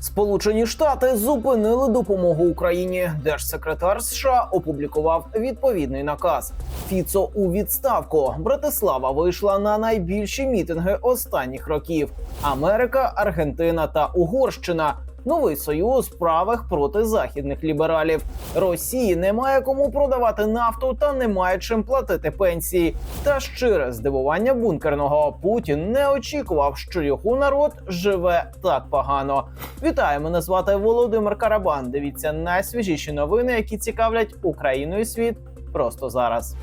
Сполучені Штати зупинили допомогу Україні. Держсекретар США опублікував відповідний наказ. Фіцо у відставку. Братислава вийшла на найбільші мітинги останніх років: Америка, Аргентина та Угорщина. Новий союз правих проти західних лібералів. Росії немає кому продавати нафту та немає чим платити пенсії. Та щире здивування бункерного Путін не очікував, що його народ живе так погано. Вітаю, мене звати Володимир Карабан. Дивіться найсвіжіші новини, які цікавлять Україну і світ просто зараз.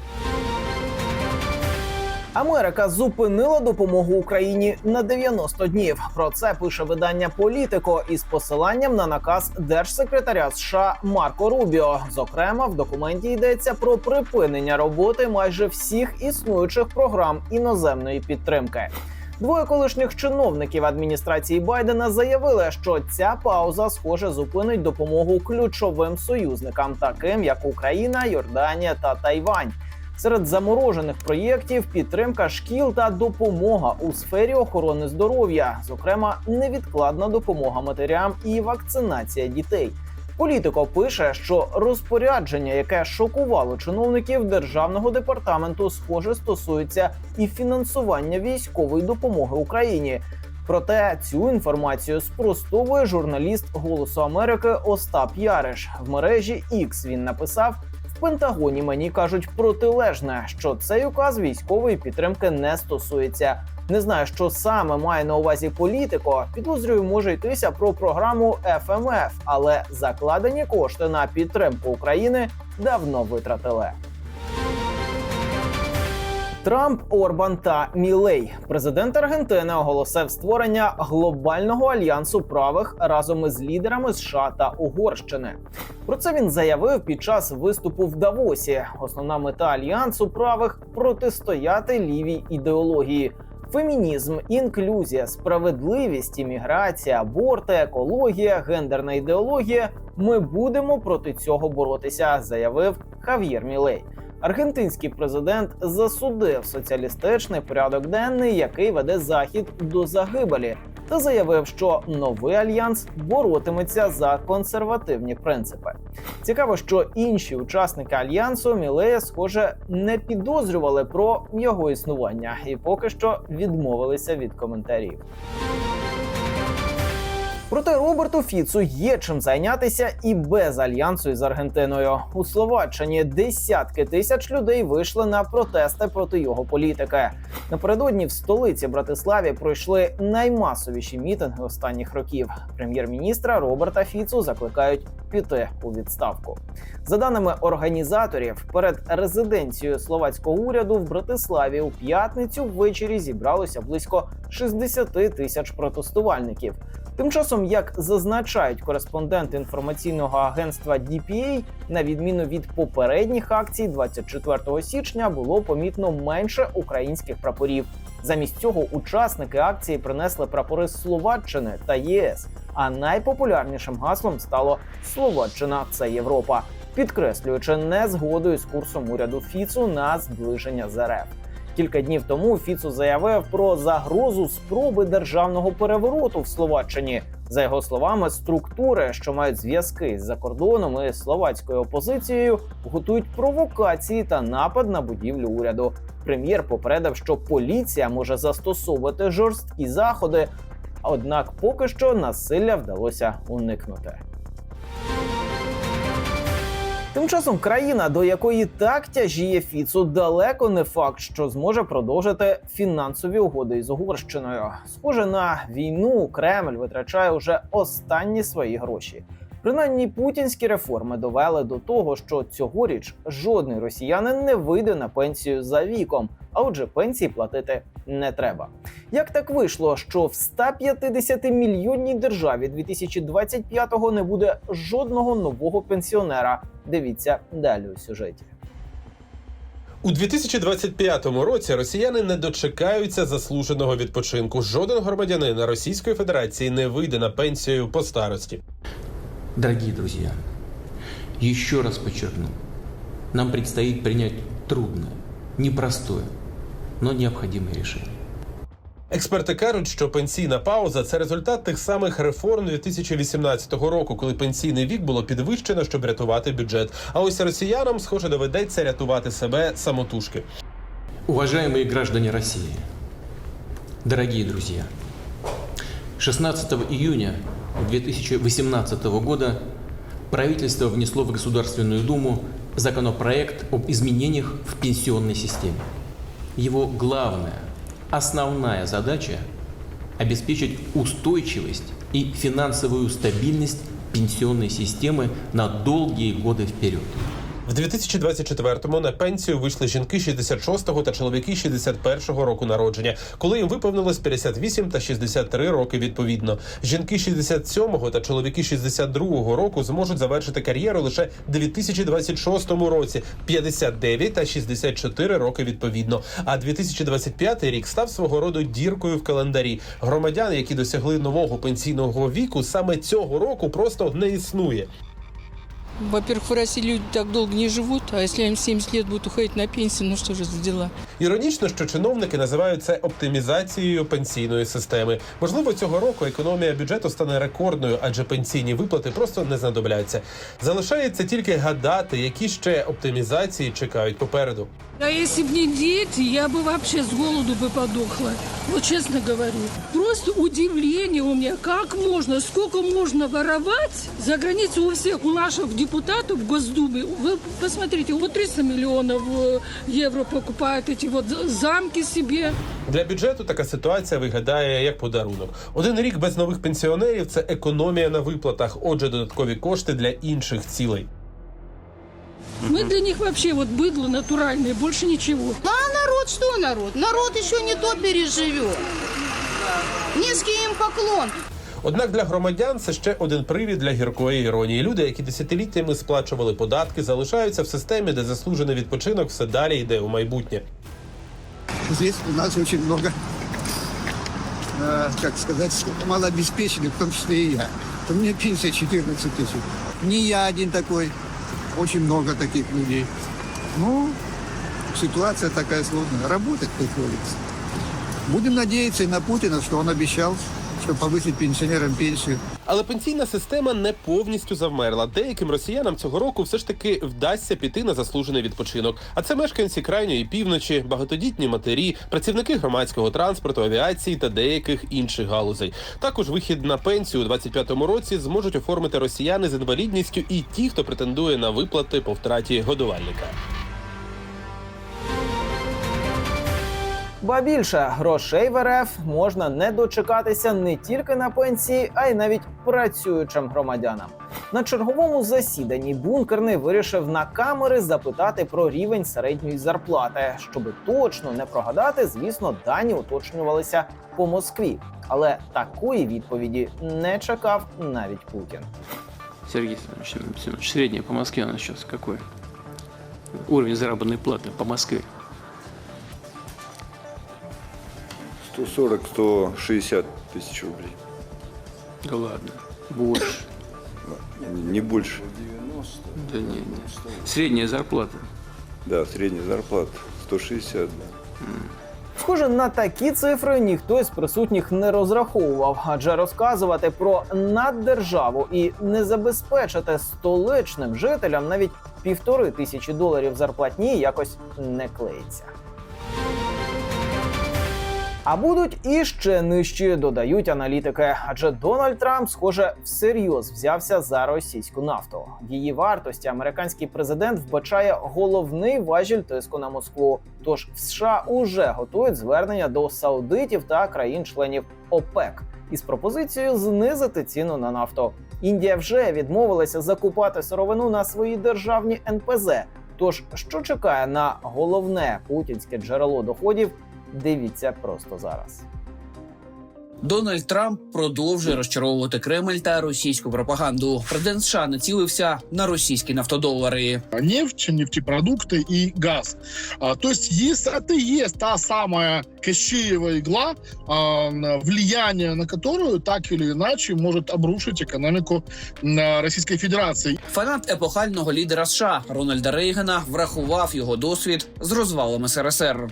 Америка зупинила допомогу Україні на 90 днів. Про це пише видання Політико із посиланням на наказ держсекретаря США Марко Рубіо. Зокрема, в документі йдеться про припинення роботи майже всіх існуючих програм іноземної підтримки. Двоє колишніх чиновників адміністрації Байдена заявили, що ця пауза схоже зупинить допомогу ключовим союзникам, таким як Україна, Йорданія та Тайвань. Серед заморожених проєктів підтримка шкіл та допомога у сфері охорони здоров'я, зокрема, невідкладна допомога матерям і вакцинація дітей. Політико пише, що розпорядження, яке шокувало чиновників державного департаменту, схоже стосується і фінансування військової допомоги Україні. Проте цю інформацію спростовує журналіст Голосу Америки Остап Яриш. В мережі X він написав: Пентагоні мені кажуть протилежне, що цей указ військової підтримки не стосується. Не знаю, що саме має на увазі політико. Підозрюю, може йтися про програму ФМФ, але закладені кошти на підтримку України давно витратили. Трамп, Орбан та Мілей. Президент Аргентини оголосив створення глобального альянсу правих разом із лідерами США та Угорщини. Про це він заявив під час виступу в Давосі. Основна мета альянсу правих протистояти лівій ідеології. Фемінізм, інклюзія, справедливість, імміграція, аборти, екологія, гендерна ідеологія. Ми будемо проти цього боротися, заявив Хав'єр Мілей. Аргентинський президент засудив соціалістичний порядок денний, який веде захід до загибелі, та заявив, що новий альянс боротиметься за консервативні принципи. Цікаво, що інші учасники альянсу Мілея, схоже, не підозрювали про його існування і поки що відмовилися від коментарів. Проте Роберту Фіцу є чим зайнятися і без альянсу із Аргентиною. У Словаччині десятки тисяч людей вийшли на протести проти його політики. Напередодні в столиці Братиславі пройшли наймасовіші мітинги останніх років. Прем'єр-міністра Роберта Фіцу закликають піти у відставку. За даними організаторів, перед резиденцією словацького уряду в Братиславі у п'ятницю ввечері зібралося близько 60 тисяч протестувальників. Тим часом, як зазначають кореспонденти інформаційного агентства DPA, на відміну від попередніх акцій, 24 січня було помітно менше українських прапорів. Замість цього учасники акції принесли прапори з Словаччини та ЄС. А найпопулярнішим гаслом стало Словаччина це Європа, підкреслюючи незгоду з курсом уряду Фіцу на зближення з РФ. Кілька днів тому Фіцу заявив про загрозу спроби державного перевороту в Словаччині. За його словами, структури, що мають зв'язки з закордоном і словацькою опозицією, готують провокації та напад на будівлю уряду. Прем'єр попередив, що поліція може застосовувати жорсткі заходи, однак поки що насилля вдалося уникнути. Тим часом країна, до якої так тяжіє Фіцу, далеко не факт, що зможе продовжити фінансові угоди із Угорщиною. Схоже на війну, Кремль витрачає уже останні свої гроші. Принаймні путінські реформи довели до того, що цьогоріч жодний росіянин не вийде на пенсію за віком, а отже, пенсії платити не треба. Як так вийшло, що в 150 мільйонній державі 2025-го не буде жодного нового пенсіонера? Дивіться далі у сюжеті. У 2025 році росіяни не дочекаються заслуженого відпочинку. Жоден громадянин Російської Федерації не вийде на пенсію по старості. Дорогие друзья, еще раз подчеркну, нам предстоит принять трудное, непростое, но необходимое решение. Експерти кажуть, що пенсійна пауза це результат тих самих реформ 2018 року, коли пенсійний вік було підвищено, щоб рятувати бюджет. А ось росіянам, схоже, доведеться рятувати себе самотужки. Уважаемые граждане России, дорогие друзья, 16 июня 2018 года правительство внесло в Государственную Думу законопроект об изменениях в пенсионной системе. Его главная, основная задача – обеспечить устойчивость и финансовую стабильность пенсионной системы на долгие годы вперед. В 2024-му на пенсію вийшли жінки 66-го та чоловіки 61-го року народження, коли їм виповнилось 58 та 63 роки відповідно. Жінки 67-го та чоловіки 62-го року зможуть завершити кар'єру лише в 2026 році 59 та 64 роки відповідно. А 2025 рік став свого роду діркою в календарі. Громадян, які досягли нового пенсійного віку, саме цього року просто не існує. Во-первых, в России люди так долго не живут, а если им 70 лет будут уходить на пенсию, ну что же за дела? Іронічно, що чиновники називають це оптимізацією пенсійної системи. Можливо, цього року економія бюджету стане рекордною, адже пенсійні виплати просто не знадобляться. Залишається тільки гадати, які ще оптимізації чекають попереду. А если бы не дети, я бы вообще с голоду бы подохла. Вот честно говорю. Просто удивление у меня, как можно, сколько можно воровать за границей у всех, у наших депутатов в Госдуме. Вы посмотрите, вот 300 миллионов э, евро покупают эти вот замки себе. Для бюджету така ситуація виглядає як подарунок. Один рік без нових пенсіонерів це економія на виплатах, отже, додаткові кошти для інших цілей. Мы для них вообще вот быдло натуральное, больше ничего. А народ что народ? Народ еще не то переживет. Низкий им поклон. Однак для громадян це ще один привід для гіркої іронії. Люди, які десятиліттями сплачували податки, залишаються в системі, де заслужений відпочинок все далі йде у майбутнє. Здесь у нас очень много, э, как сказать, малообеспеченных, в том числе и я. У меня пенсия 14 тысяч. Не я один такой, очень много таких людей. Ну, ситуация такая сложная. Работать приходится. Будем надеяться и на Путина, что он обещал, что повысит пенсионерам пенсию. Але пенсійна система не повністю завмерла. Деяким росіянам цього року все ж таки вдасться піти на заслужений відпочинок. А це мешканці крайньої півночі, багатодітні матері, працівники громадського транспорту, авіації та деяких інших галузей. Також вихід на пенсію у 25-му році зможуть оформити росіяни з інвалідністю і ті, хто претендує на виплати по втраті годувальника. Ба більше грошей в РФ можна не дочекатися не тільки на пенсії, а й навіть працюючим громадянам. На черговому засіданні бункерний вирішив на камери запитати про рівень середньої зарплати. Щоби точно не прогадати, звісно, дані уточнювалися по Москві. Але такої відповіді не чекав навіть Путін. Сергей Семенович, средняя по Москве у нас сейчас какой? Уровень заработной платы по Москве. 140-160 тысяч рублей. Да ладно. Больше. Не больше. Да не, не. Средняя зарплата. Да, средняя зарплата 160. да. Схоже, на такі цифри ніхто із присутніх не розраховував, адже розказувати про наддержаву і не забезпечити столичним жителям навіть півтори тисячі доларів зарплатні якось не клеїться. А будуть і ще нижчі, додають аналітики. Адже Дональд Трамп, схоже, всерйоз взявся за російську нафту. Її вартості американський президент вбачає головний важіль тиску на Москву. Тож в США уже готують звернення до саудитів та країн-членів ОПЕК із пропозицією знизити ціну на нафту. Індія вже відмовилася закупати сировину на свої державні НПЗ. Тож, що чекає на головне путінське джерело доходів, дивіться просто зараз. Дональд Трамп продовжує розчаровувати Кремль та російську пропаганду. Президент США націлився на російські нафтодолари. нефть, нефтепродукты и газ. А, то есть есть, это и есть та самая Кощеева игла, а, на- влияние на которую так или иначе может обрушить экономику а, Российской Федерации. Фанат епохального лідера США Рональда Рейгана врахував його досвід з розвалом СРСР.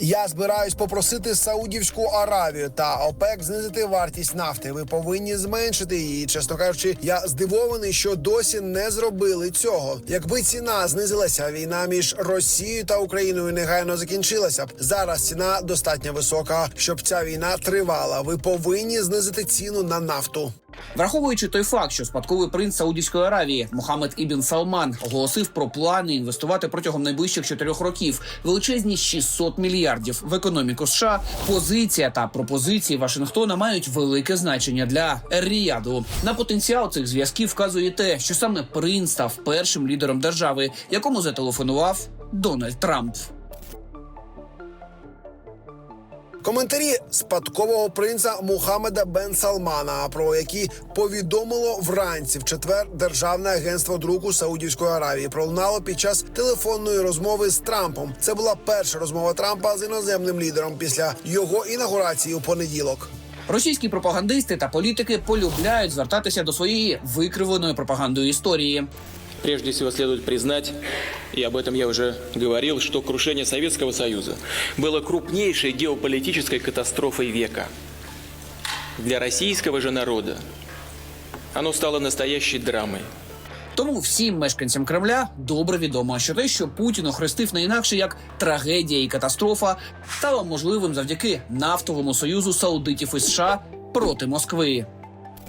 Я збираюсь попросити Саудівську Аравію та ОПЕК знизити вартість нафти. Ви повинні зменшити її. Чесно кажучи, я здивований, що досі не зробили цього. Якби ціна знизилася, війна між Росією та Україною негайно закінчилася б. Зараз ціна достатньо висока, щоб ця війна тривала. Ви повинні знизити ціну на нафту. Враховуючи той факт, що спадковий принц Саудівської Аравії Мохаммед Ібн Салман оголосив про плани інвестувати протягом найближчих чотирьох років величезні 600 мільярдів в економіку США. Позиція та пропозиції Вашингтона мають велике значення для Ер-Ріяду. На потенціал цих зв'язків вказує те, що саме принц став першим лідером держави, якому зателефонував Дональд Трамп. Коментарі спадкового принца Мухаммеда Бен Салмана, про які повідомило вранці в четвер Державне агентство друку Саудівської Аравії, пролунало під час телефонної розмови з Трампом. Це була перша розмова Трампа з іноземним лідером після його інаугурації у понеділок. Російські пропагандисти та політики полюбляють звертатися до своєї викривленої пропагандою історії. Прежде всего следует признать, и об этом я уже говорил, что крушение Советского Союза было крупнейшей геополитической катастрофой века. Для российского же народа оно стало настоящей драмой. Тому всім мешканцям Кремля добре відомо, що те, що Путін охрестив не інакше як трагедія і катастрофа, стало можливим завдяки нафтовому союзу саудитів і США проти Москви.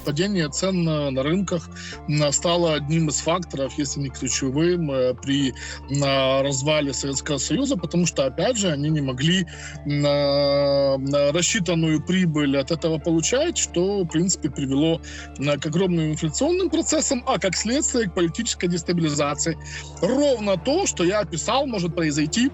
Падение цен на, на рынках м, стало одним из факторов, если не ключевым, э, при на, развале Советского Союза, потому что, опять же, они не могли на, на рассчитанную прибыль от этого получать, что, в принципе, привело на, к огромным инфляционным процессам, а как следствие к политической дестабилизации. Ровно то, что я описал, может произойти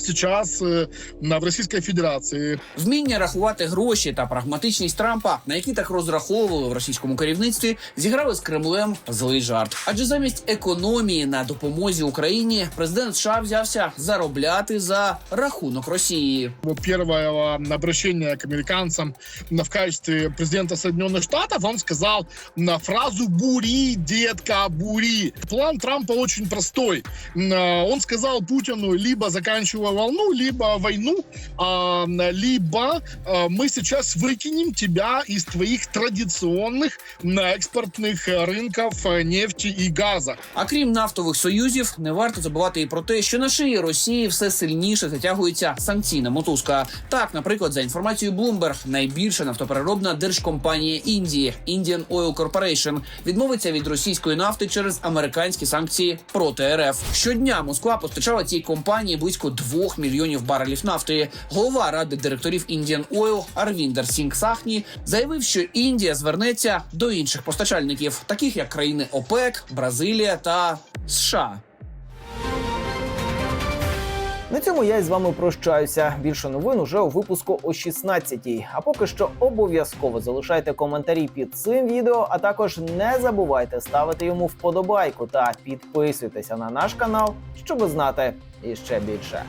сейчас э, на, в Российской Федерации. Вміння рахувати гроші та прагматичність Трампа, на які так розраховували в російському керівництві, зіграли з Кремлем злий жарт. Адже замість економії на допомозі Україні президент США взявся заробляти за рахунок Росії. его первого обращения к американцам на- в качестве президента Соединенных Штатов, он сказал на фразу «бури, детка, бури». План Трампа очень простой. Он сказал Путину либо заканчивай волну, либо войну, а, либо а, мы сейчас выкинем тебя из твоих традиционных м, экспортных э, рынков э, нефти и газа. А крім нафтових союзів, не варто забувати і про те, що на шиї Росії все сильніше затягується санкційна мотузка. Так, наприклад, за інформацією Bloomberg, найбільша нафтопереробна держкомпанія Індії Indian Oil Corporation відмовиться від російської нафти через американські санкції проти РФ. Щодня Москва постачала цій компанії близько 2 мільйонів барелів нафти. Голова ради директорів Indian Oil Арвіндер Сінг Сахні заявив, що Індія звернеться до інших постачальників, таких як країни ОПЕК, Бразилія та США. На цьому я із вами прощаюся. Більше новин уже у випуску о 16-й. А поки що обов'язково залишайте коментарі під цим відео, а також не забувайте ставити йому вподобайку та підписуйтеся на наш канал, щоб знати іще більше.